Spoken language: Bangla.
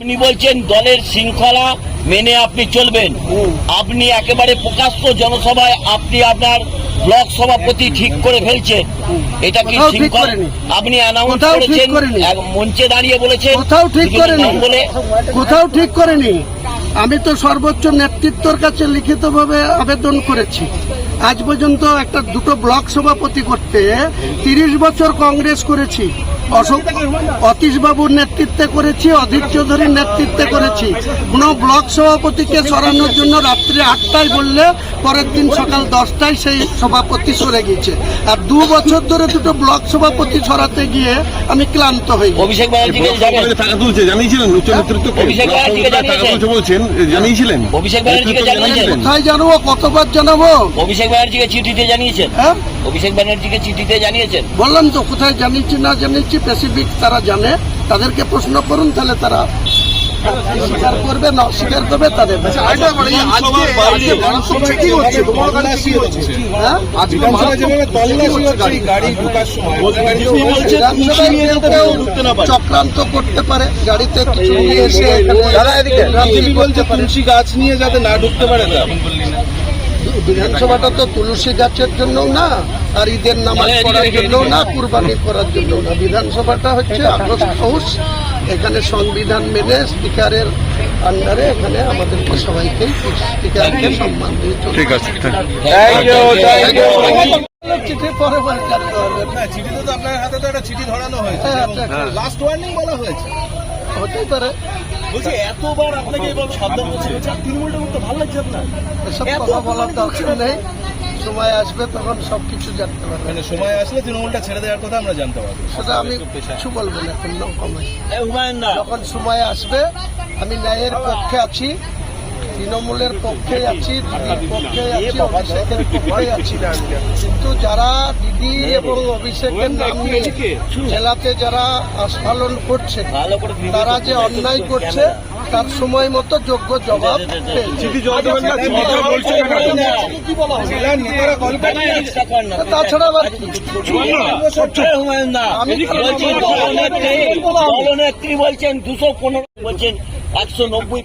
আপনি বলছেন দলের শৃঙ্খলা মেনে আপনি চলবেন। আপনি একেবারে প্রকাশ্য জনসভায় আপনি আপনার ব্লক সভাপতি ঠিক করে ফেলছেন। এটা কি শৃঙ্খলা। আপনি অ্যানাউন্স করেছেন। মঞ্চে দাঁড়িয়ে বলেছেন। কোথাও ঠিক করেনি। কোথাও ঠিক করেনি। আমি তো সর্বোচ্চ নেতৃত্বর কাছে লিখিতভাবে আবেদন করেছি। আজ পর্যন্ত একটা দুটো ব্লক সভাপতি করতে তিরিশ বছর কংগ্রেস করেছি। অশোক অতীশ বাবুর নেতৃত্বে করেছি অধীর চৌধুরীর নেতৃত্বে করেছি। কোনো ব্লক সভাপতিকে সরানোর জন্য রাত্রি আটটায় বললে পরের দিন সকাল দশটায় সেই সভাপতি সরে গিয়েছে। আর দু বছর ধরে দুটো ব্লক সভাপতি সরাতে গিয়ে আমি ক্লান্ত হই। অভিষেক টাকা তুলছে জানিয়েছিলেন উচ্চ বলছেন জানিয়েছিলেন। নেতৃত্বকে জানিয়েছেন? কোথায় জানাব? কতবার জানাব? অভিষেক ব্যানার্জিকে চিঠিতে জানিয়েছেন। হ্যাঁ? অভিষেক ব্যানার্জিকে চিঠিতে জানিয়েছেন। বললাম তো কোথায় জানিয়েছি না জানিয়েছি স্পেসিফিক তারা জানে। তাদেরকে প্রশ্ন করুন তাহলে তারা স্বীকার করবে না অস্বীকার করবে তাদের হ্যাঁ? চক্রান্ত করতে পারে গাড়িতে কিছু নিয়ে এসে গাছ নিয়ে যাতে না ঢুকতে পারে তা বিধানসভাটা তো তুলসী গাছের জন্য না আর ঈদের নামাজ পড়ার জন্য না কুরবানি করার জন্য না। বিধানসভাটা হচ্ছে আগস্ট হাউস। এখানে সংবিধান মেনে স্পিকারের আন্ডারে এখানে আমাদেরকে সবাইকে স্পিকারকে সম্মান দিয়ে ঠিক আছে চিঠি পরে চিঠিতে তো আপনার হাতে তো একটা চিঠি ধরানো হয়েছে। হ্যাঁ, একটা- লাস্ট ওয়ার্নিং বলা হয়েছে। হতেই পারে। বলছি এতবার আপনাকে এবার সাবধান করছে। আর তৃণমূলটা করতে ভালো লাগছে আপনার? এসব কথা বলার দরকার নেই। সময় আসবে তখন সবকিছু জানতে পারবে মানে সময় আসলে তৃণমূলটা ছেড়ে দেওয়ার কথা আমরা জানতে পারব। সেটা আমি কিছু বলব না কোনো দা। যখন সময় আসবে আমি ন্যায়ের পক্ষে আছি। তৃণমূলের পক্ষে আছি দিদির পক্ষে আছি অভিষেকের পক্ষে আছি কিন্তু যারা দিদি এবং অভিষেকের নাম নিয়ে জেলাতে যারা আস্ফালন করছে তারা যে অন্যায় করছে তার সময় মতো যোগ্য জবাব তাছাড়া আবার আমি বলছেন দুশো পনেরো বলছেন একশো নব্বই